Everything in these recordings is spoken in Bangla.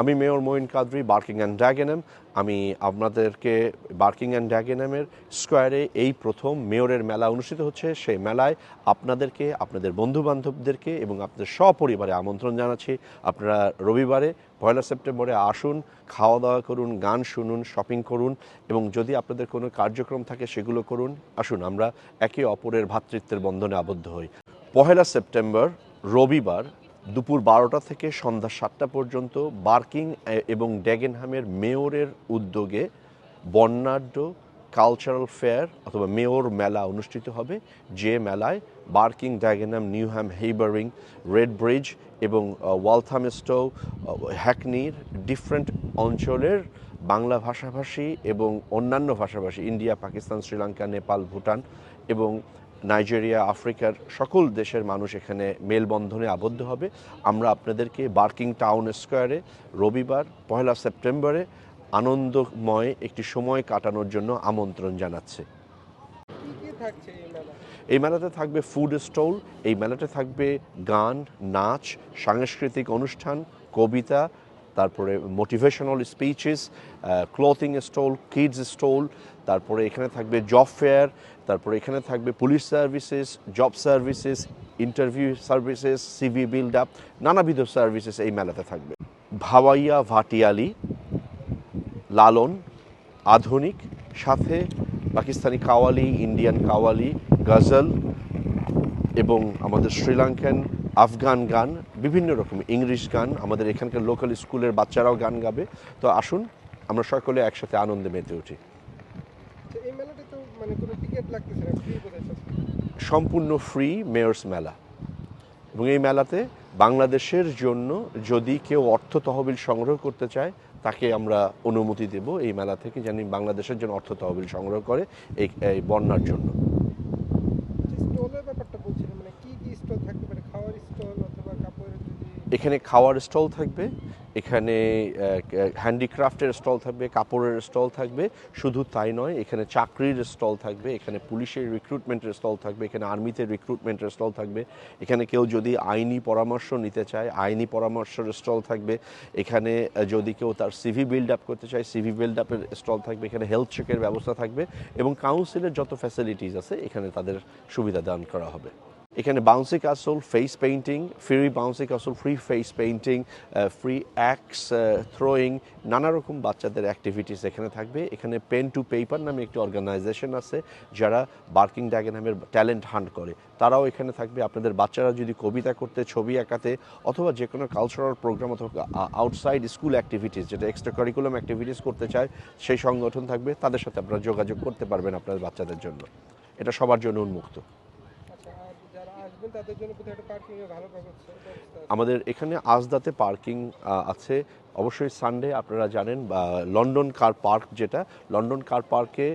আমি mayor Moin Qadri Barking and Dagenham আমি আপনাদেরকে বার্কিং অ্যান্ড ড্যাগেনামের স্কোয়ারে এই প্রথম মেয়রের মেলা অনুষ্ঠিত হচ্ছে। সেই মেলায় আপনাদেরকে, আপনাদের বন্ধু বান্ধবদেরকে এবং আপনাদের সপরিবারে আমন্ত্রণ জানাচ্ছি। আপনারা রবিবারে, পয়লা সেপ্টেম্বরে আসুন খাওয়া দাওয়া করুন, গান শুনুন শপিং করুন এবং যদি আপনাদের কোনো কার্যক্রম থাকে সেগুলো করুন। আসুন, আমরা একে অপরের ভ্রাতৃত্বের বন্ধনে আবদ্ধ হই। পহেলা সেপ্টেম্বর, রবিবার দুপুর বারোটা থেকে সন্ধ্যা সাতটা পর্যন্ত বার্কিং এবং ড্যাগেনহামের মেয়রের উদ্যোগে বর্ণাঢ্য কালচারাল ফেয়ার অথবা মেয়র মেলা অনুষ্ঠিত হবে। যে মেলায় বার্কিং ড্যাগেনহাম নিউহ্যাম, হেইবারিং, রেড ব্রিজ এবং ওয়ালথামেস্টো হ্যাকনির ডিফারেন্ট অঞ্চলের বাংলা ভাষাভাষী এবং অন্যান্য ভাষাভাষী, ইন্ডিয়া, পাকিস্তান, শ্রীলঙ্কা, নেপাল, ভুটান এবং নাইজেরিয়া, আফ্রিকার সকল দেশের মানুষ এখানে মেলবন্ধনে আবদ্ধ হবে। আমরা আপনাদেরকে বার্কিং টাউন স্কোয়ারে রবিবার পয়লা সেপ্টেম্বরে আনন্দময় একটি সময় কাটানোর জন্য আমন্ত্রণ জানাচ্ছে। এই মেলাতে থাকবে ফুড স্টল এই মেলাতে থাকবে গান, নাচ, সাংস্কৃতিক অনুষ্ঠান, কবিতা তারপরে motivational speeches clothing stall kids stall তারপরে এখানে থাকবে জব ফেয়ার তারপরে এখানে থাকবে police services job services interview services CV build up নানাবিধ সার্ভিসেস এই মেলাতে থাকবে। ভাওয়াইয়া ভাটিয়ালি, লালন, আধুনিক, সাথে পাকিস্তানি কাওয়ালি, ইন্ডিয়ান কাওয়ালি, গজল এবং আমাদের শ্রীলঙ্কান আফগান গান বিভিন্ন রকম ইংলিশ গান আমাদের এখানকার লোকাল স্কুলের বাচ্চারাও গান গাবে। তো আসুন আমরা সকলে একসাথে আনন্দে মেতে উঠি। মানে। সম্পূর্ণ ফ্রি মেয়র্স মেলা। এবং এই মেলাতে বাংলাদেশের জন্য যদি কেউ অর্থ তহবিল সংগ্রহ করতে চায় তাকে আমরা অনুমতি দেব এই মেলা থেকে জানি বাংলাদেশের জন্য অর্থ তহবিল সংগ্রহ করে এই এই বন্যার জন্য যে স্টলের ব্যাপারটা বলছিলেন মানে কি কি স্টল থাকতে পারে খাওয়ার স্টল অথবা কাপড়ের যদি এখানে খাওয়ার স্টল থাকবে, এখানে হ্যান্ডিক্রাফটের স্টল থাকবে, কাপড়ের স্টল থাকবে, শুধু তাই নয়, এখানে চাকরির স্টল থাকবে, এখানে পুলিশের রিক্রুটমেন্টের স্টল থাকবে, এখানে আর্মিতে রিক্রুটমেন্টের স্টল থাকবে, এখানে কেউ যদি আইনি পরামর্শ নিতে চায়, আইনি পরামর্শের স্টল থাকবে, এখানে যদি কেউ তার সিভি বিল্ড আপ করতে চায় সিভি বিল্ড আপের স্টল থাকবে, এখানে হেলথ চেকের ব্যবস্থা থাকবে এবং কাউন্সিলের যত ফ্যাসিলিটিস আছে, এখানে তাদের সুবিধা দান করা হবে। এখানে bouncy castle face painting free bouncy castle free face painting free axe throwing নানা রকম বাচ্চাদের অ্যাক্টিভিটিস এখানে থাকবে। এখানে পেন টু পেপার নামে একটি অর্গানাইজেশন আছে, যারা বার্কিং ড্যাগেনহামের ট্যালেন্ট হান্ট করে। তারাও এখানে থাকবে। আপনাদের বাচ্চারা যদি কবিতা করতে, ছবি আঁকাতে, অথবা যে কোনো কালচারাল প্রোগ্রাম অথবা আউটসাইড স্কুল অ্যাক্টিভিটিস যেটা এক্সট্রা কারিকুলাম অ্যাক্টিভিটিস করতে চায়, সেই সংগঠন থাকবে। তাদের সাথে আপনারা যোগাযোগ করতে পারবেন আপনাদের বাচ্চাদের জন্য। এটা সবার জন্য উন্মুক্ত। আমাদের এখানে আজদাতে পার্কিং আছে। অবশ্যই সানডে আপনারা জানেন, বা লন্ডন কার পার্ক যেটা লন্ডন কার পার্কে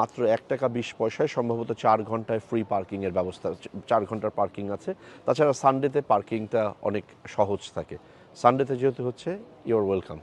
মাত্র এক টাকা বিশ পয়সায় সম্ভবত চার ঘন্টায় ফ্রি পার্কিংয়ের ব্যবস্থা চার ঘণ্টার পার্কিং আছে। তাছাড়া সানডেতে পার্কিংটা অনেক সহজ থাকে। সানডেতে যেহেতু হচ্ছে ইউর ওয়েলকাম